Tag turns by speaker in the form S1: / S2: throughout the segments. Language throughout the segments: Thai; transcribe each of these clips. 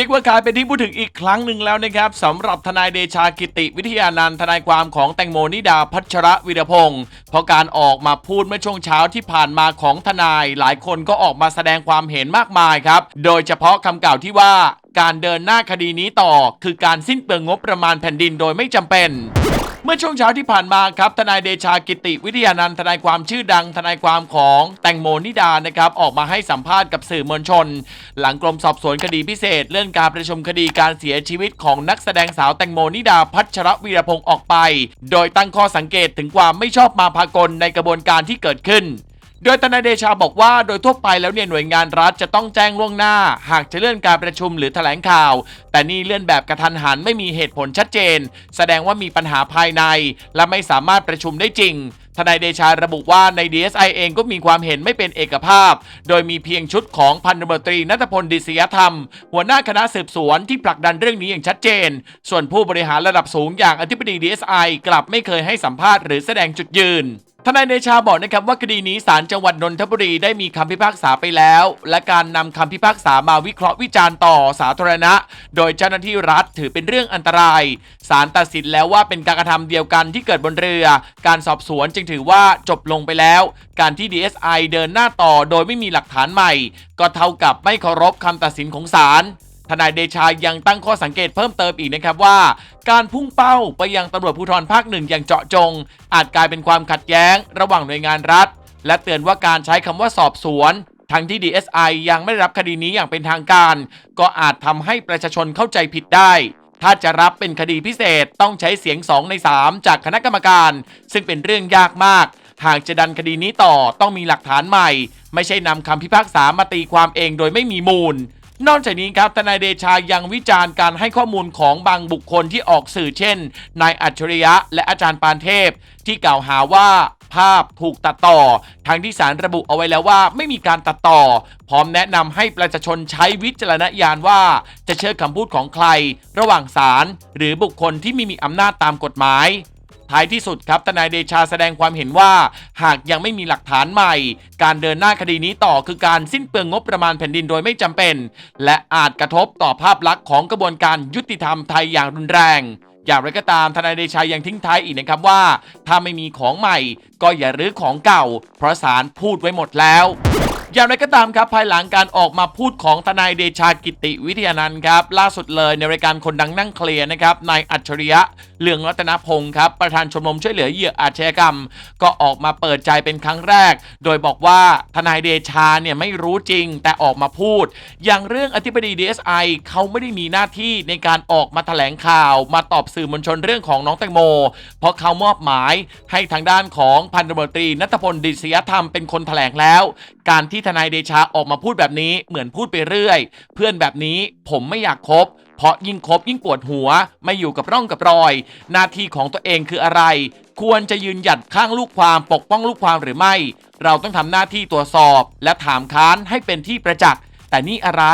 S1: รียกว่ากลายเป็นที่พูดถึงอีกครั้งหนึ่งแล้วนะครับสำหรับทนายเดชากิติวิทยานันทนายความของแตงโมนิดาพัชระวิรพงศ์เพราะการออกมาพูดเมื่อช่วงเช้าที่ผ่านมาของทนาย หลายคนก็ออกมาแสดงความเห็นมากมายครับ โดยเฉพาะคำกล่าวที่ว่าการเดินหน้าคดีนี้ต่อ คือการสิ้นเปลืองงบประมาณแผ่นดินโดยไม่จำเป็น มื่อช่วงเช้าที่ผ่านมาครับทนายเดชากิติวิทยานันทนายความชื่อดังทนายความของแตงโมนิดานะครับออกมาให้สัมภาษณ์กับสื่อมวลชน หลังกรมสอบสวนคดีพิเศษ เลื่อนการประชุมคดีการเสียชีวิตของนักแสดงสาวแตงโมนิดาพัชรวีรพงศ์ออกไป โดยตั้งข้อสังเกตถึงความไม่ชอบมาพากลในกระบวนการที่เกิดขึ้น โดยทนายเดชาบอกว่าโดยทั่วไปแล้วเนี่ยหน่วยงานรัฐจะต้องแจ้งล่วงหน้า หากจะเลื่อนการประชุมหรือแถลงข่าว แต่นี่เลื่อนแบบกระทันหันไม่มีเหตุผลชัดเจน แสดงว่ามีปัญหาภายใน และไม่สามารถประชุมได้จริงทนายเดชาระบุว่าใน DSI เองก็มีความเห็นไม่เป็นเอกภาพ โดยมีเพียงชุดของพันตำรวจตรีนัทพลดิษยธรรม หัวหน้าคณะสืบสวนที่ผลักดันเรื่องนี้อย่างชัดเจน ส่วนผู้บริหารระดับสูงอย่างอธิบดี DSI กลับไม่เคยให้สัมภาษณ์หรือแสดงจุดยืน ทนายเดชาบอกนะครับว่าคดีนี้ศาลจังหวัดนนทบุรีได้มีคำพิพากษาไปแล้ว และการนำคำพิพากษามาวิเคราะห์วิจารณ์ต่อสาธารณะ โดยเจ้าหน้าที่รัฐถือเป็นเรื่องอันตรายศาลตัดสินแล้วว่าเป็นการกระทำเดียวกันที่เกิดบนเรือ การสอบสวนจึงถือว่าจบลงไปแล้ว การที่ DSI เดินหน้าต่อโดยไม่มีหลักฐานใหม่ ก็เท่ากับไม่เคารพคำตัดสินของศาล ทนายเดชายังตั้งข้อสังเกตเพิ่มเติมอีกนะครับว่า การพุ่งเป้าไปยังตำรวจภูธรภาคหนึ่งอย่างเจาะจง อาจกลายเป็นความขัดแย้ง ระหว่างหน่วยงานรัฐ และเตือนว่าการใช้คำว่าสอบสวนทั้งที่ DSI ยังไม่ได้รับคดีนี้อย่างเป็นทางการ ก็อาจทำให้ประชาชนเข้าใจผิดได้ ถ้าจะรับเป็นคดีพิเศษต้องใช้เสียง 2 ใน 3 จากคณะกรรมการ ซึ่งเป็นเรื่องยากมาก หากจะดันคดีนี้ต่อต้องมีหลักฐานใหม่ ไม่ใช่นำคำพิพากษามาตีความเองโดยไม่มีมูล นอกจากนี้ครับทนายเดชายังวิจารณ์การให้ข้อมูลของบางบุคคลที่ออกสื่อเช่นนายอัจฉริยะและอาจารย์ปานเทพ ที่กล่าวหาว่าภาพถูกตัดต่อทางที่สารระบุเอาไว้แล้วว่าไม่มีการตัดต่อ พร้อมแนะนำให้ประชาชนใช้วิจารณญาณว่า จะเชื่อคำพูดของใคร ระหว่างศาลหรือบุคคลที่ไม่มีอำนาจตามกฎหมาย ท้ายที่สุดครับทนายเดชาแสดงความเห็นว่า หากยังไม่มีหลักฐานใหม่ การเดินหน้าคดีนี้ต่อคือการสิ้นเปลืองงบประมาณแผ่นดินโดยไม่จำเป็น และอาจกระทบต่อภาพลักษณ์ของกระบวนการยุติธรรมไทยอย่างรุนแรงอย่างไรก็ตามทนายเดชายังทิ้งท้ายอีกนะครับว่า ถ้าไม่มีของใหม่ ก็อย่ารื้อของเก่า เพราะศาลพูดไว้หมดแล้ว อย่างไรก็ตามครับภายหลังการออกมาพูดของทนายเดชากิติวิทยานันท์ครับล่าสุดเลยในรายการคนดังนั่งเคลียร์นะครับนายอัจฉริยะเลืองรัตนพงศ์ครับประธานชมรมช่วยเหลือเหยื่ออาชญากรรม ก็ออกมาเปิดใจเป็นครั้งแรก โดยบอกว่าทนายเดชาเนี่ยไม่รู้จริง แต่ออกมาพูด อย่างเรื่องอธิบดี DSI เขาไม่ได้มีหน้าที่ในการออกมาแถลงข่าว มาตอบสื่อมวลชนเรื่องของน้องแตงโม เพราะเขามอบหมายให้ทางด้านของพันตำรวจตรีนัทพลดิษยธรรมเป็นคนแถลงแล้ว การที่ทนายเดชาออกมาพูดแบบนี้เหมือนพูดไปเรื่อย เพื่อนแบบนี้ผมไม่อยากคบ เพราะยิ่งคบยิ่งปวดหัว ไม่อยู่กับร่องกับรอย หน้าที่ของตัวเองคืออะไร ควรจะยืนหยัดข้างลูกความปกป้องลูกความหรือไม่ เราต้องทำหน้าที่ตรวจสอบ และถามค้านให้เป็นที่ประจักษ์แต่นี่อะไร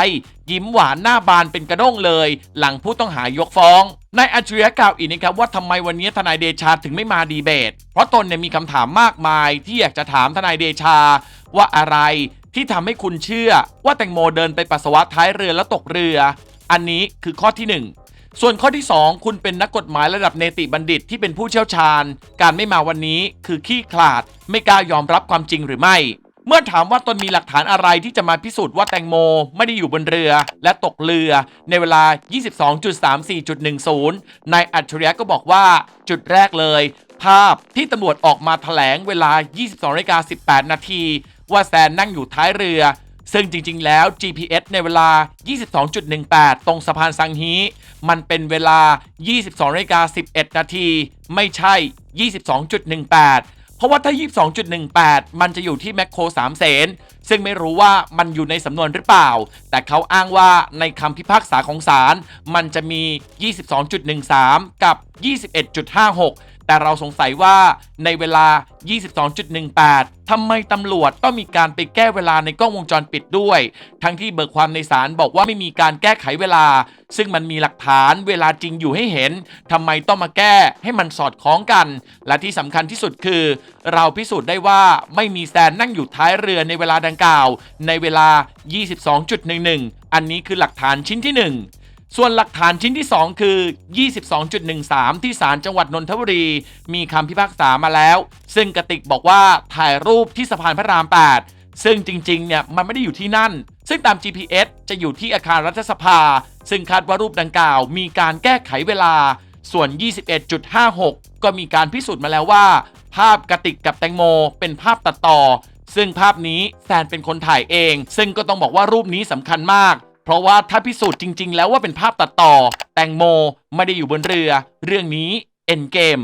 S1: ยิ้มหวานหน้าบานเป็นกระด้งเลย หลังผู้ต้องหายกฟ้องนายอัจฉริยะกล่าวอีกนะครับว่าทำไมวันนี้ทนายเดชาถึงไม่มาดีเบต เพราะตนเนี่ยมีคำถามมากมายที่อยากจะถามทนายเดชาว่าอะไรที่ทำให้คุณเชื่อว่าแตงโมเดินไปปัสสาวะท้ายเรือแล้วตกเรือ อันนี้คือข้อที่หนึ่งส่วนข้อที่ 2 คุณเป็นนักกฎหมายระดับเนติบัณฑิตที่เป็นผู้เชี่ยวชาญ การไม่มาวันนี้คือขี้ขลาด ไม่กล้ายอมรับความจริงหรือไม่ เมื่อถามว่าตนมีหลักฐานอะไรที่จะมาพิสูจน์ว่าแตงโมไม่ได้อยู่บนเรือ และตกเรือ ในเวลา 22.34.10 นายอัจฉริยะก็บอกว่าจุดแรกเลยภาพที่ตำรวจออกมาแถลงเวลา 22นาฬิกา18 นาที ว่าแซนนั่งอยู่ท้ายเรือ ซึ่งจริงๆแล้ว GPS ในเวลา 22.18 ตรงสะพานสังฮี มันเป็นเวลา 22นาฬิกา11 นาที ไม่ใช่ 22.18 เพราะว่าถ้า 22.18 มันจะอยู่ที่แมคโคร3เสนซึ่งไม่รู้ว่ามันอยู่ในสำนวนหรือเปล่า แต่เขาอ้างว่าในคำพิพากษาของศาลมันจะมี 22.13 กับ 21.56 แต่เราสงสัยว่าในเวลา 22.18 ทำไมตำรวจต้องมีการไปแก้เวลาในกล้องวงจรปิดด้วย ทั้งที่เบิกความในศาลบอกว่าไม่มีการแก้ไขเวลา ซึ่งมันมีหลักฐานเวลาจริงอยู่ให้เห็น ทำไมต้องมาแก้ให้มันสอดคล้องกัน และที่สำคัญที่สุดคือ เราพิสูจน์ได้ว่าไม่มีแซนนั่งอยู่ท้ายเรือในเวลาดังกล่าว ในเวลา 22.11 อันนี้คือหลักฐานชิ้นที่ 1 ส่วนหลักฐานชิ้นที่ 2 คือ 22.13 ที่ศาลจังหวัดนนทบุรี มีคำพิพากษามาแล้ว ซึ่งกติกบอกว่าถ่ายรูปที่สะพานพระราม 8 ซึ่งจริงๆเนี่ยมันไม่ได้อยู่ที่นั่น ซึ่งตาม GPS จะอยู่ที่อาคารรัฐสภา ซึ่งคาดว่ารูปดังกล่าว มีการแก้ไขเวลา ส่วน 21.56 ก็มีการพิสูจน์มาแล้วว่า ภาพกติกกับแตงโม เป็นภาพตัดต่อซึ่งภาพนี้แซนเป็นคนถ่ายเอง ซึ่งก็ต้องบอกว่ารูปนี้สำคัญมาก เพราะว่าถ้าพิสูจน์จริง ๆ แล้วว่าเป็นภาพตัดต่อ แตงโมไม่ได้อยู่บนเรือ เรื่องนี้เอ็นเกม